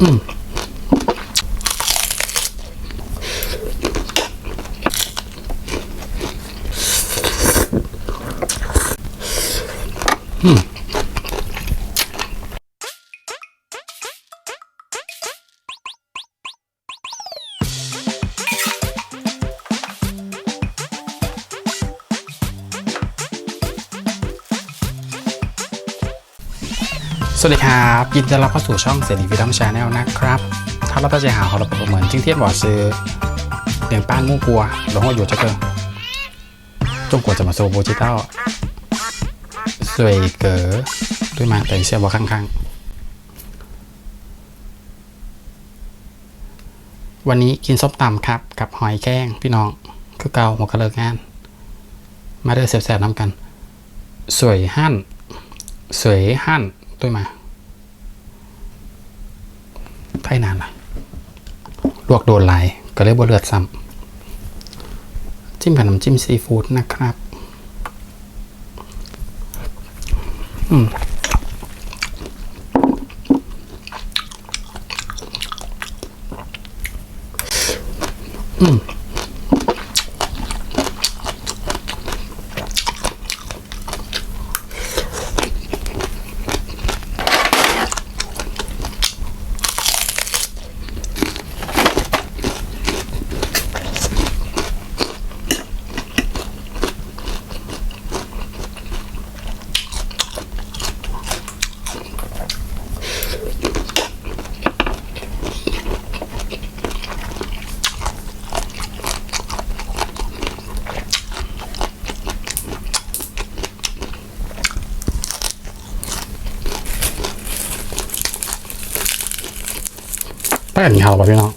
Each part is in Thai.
อืม สวัสดีครับยินดีต้อนรับเข้าสู่ช่องเสรีวิดัมชาแนลนะครับถ้าเราตั้งใจหาของเราเหมือนจิ้งเทียนบ่อซื้อเลี้ยงป้านมู่กัวหลงว่าอยู่จะเกินจงกว่าจะมาโซโบจิตอลสวยเก๋อด้วยมาแต่งเสียบว่าข้างๆ วันนี้กินส้มตำครับ กับหอยแข้งพี่น้องคือเกาหัวกระเลิกงาน มาเด้อแซ่บๆน้ำกัน สวยหั่นสวยหั่น ด้วยมาไพ่นานละลวกโดนไหลายก็เลยบ่เลือดซ้ำจิ้มกับน้ำจิ้มซีฟู้ดนะครับ อืมอืม แป้งเหาป่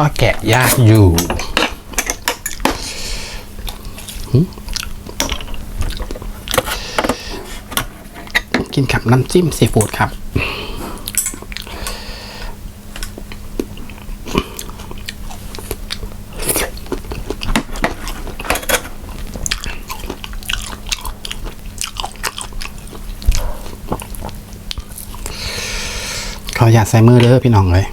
ก็แกะยากอยู่กินกับน้ำจิ้มซีฟู้ดครับขออย่าใส่มือเด้อพี่น้องเลย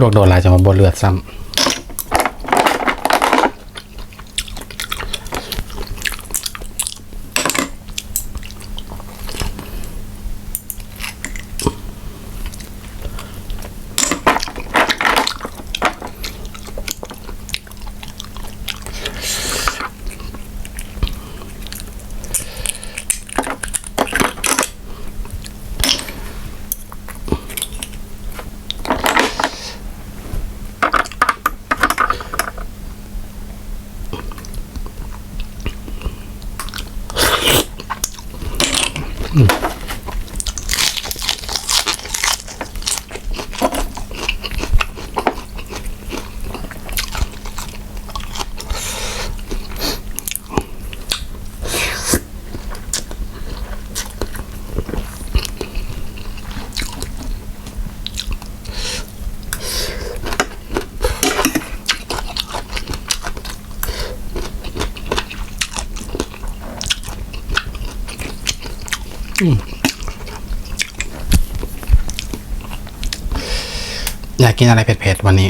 ลวกโดนลายจะมาบนเลือดซ้ำ อยากกินอะไรเผ็ดๆวันนี้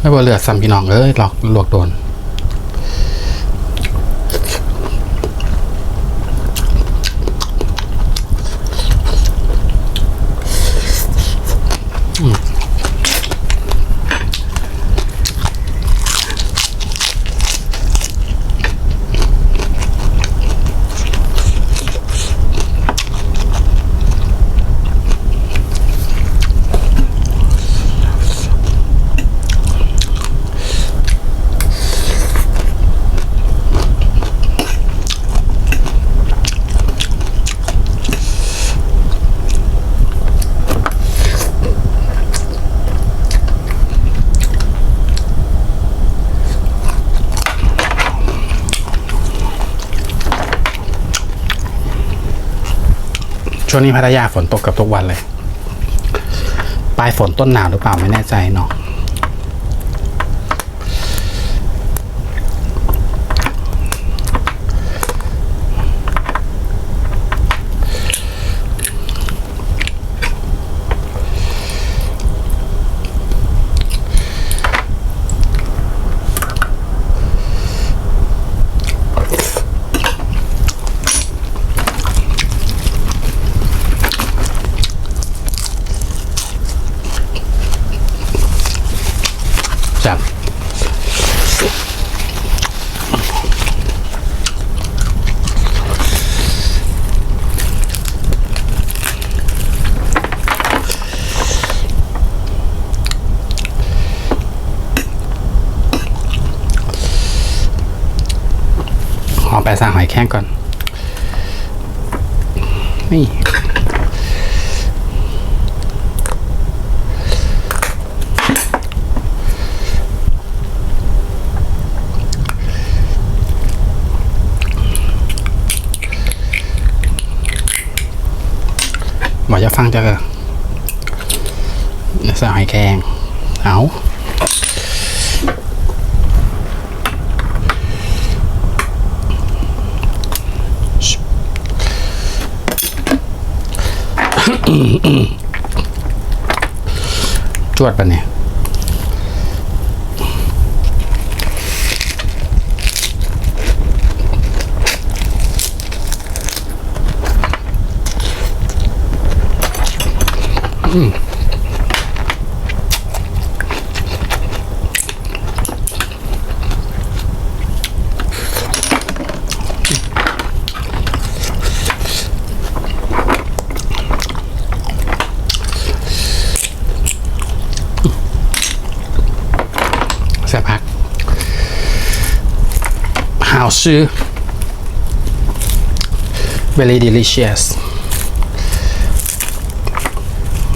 ไม่บ่เลือซ้ำพี่น้องเอ้ยหลอกหลวกโดน ช่วงนี้พัทยาฝนตกเกับทุกวันเลย ปลายฝนต้นหนาวหรือเปล่าไม่แน่ใจเนาะางหอยแข้งก่อนนี่บอกจะฟังจะใส่หอยแครงเอา จวดปะเนี่ยอืมบพัก 好吃 very delicious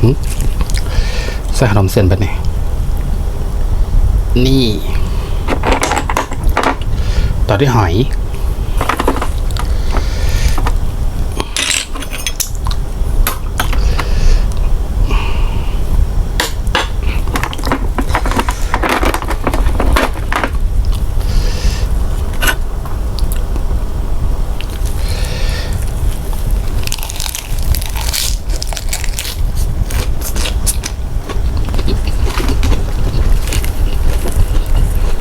หึใส่ขนมเส้นไปเนี่ยนี่ ต่อด้วยหอย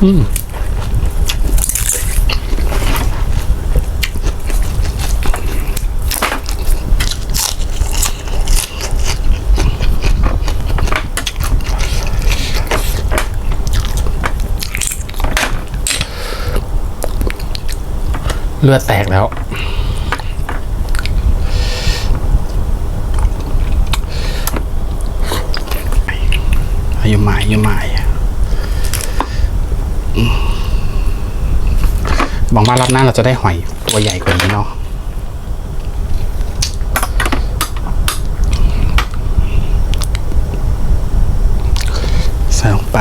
เลือดแตกแล้วอายุใหม่อายุใหม่อืม หวังว่ารอบหน้าเราจะได้หอยตัวใหญ่กว่านี้เนาะใส่ลงไป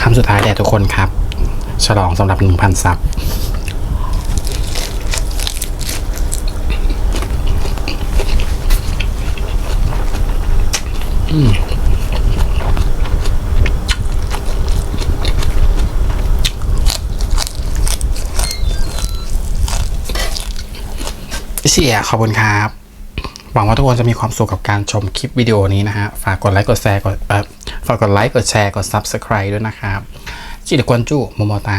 คำสุดท้ายแด่ทุกคนครับ ฉลองสำหรับ 1,000 ซับ เสียขอบคุณครับ หวังว่าทุกคนจะมีความสุขกับการชมคลิปวิดีโอนี้นะฮะ ฝากกดไลค์กดแชร์กดเอ่อฝากกดไลค์กดแชร์กด Subscribe ด้วยนะครับจิตกวนจู้โมโมตา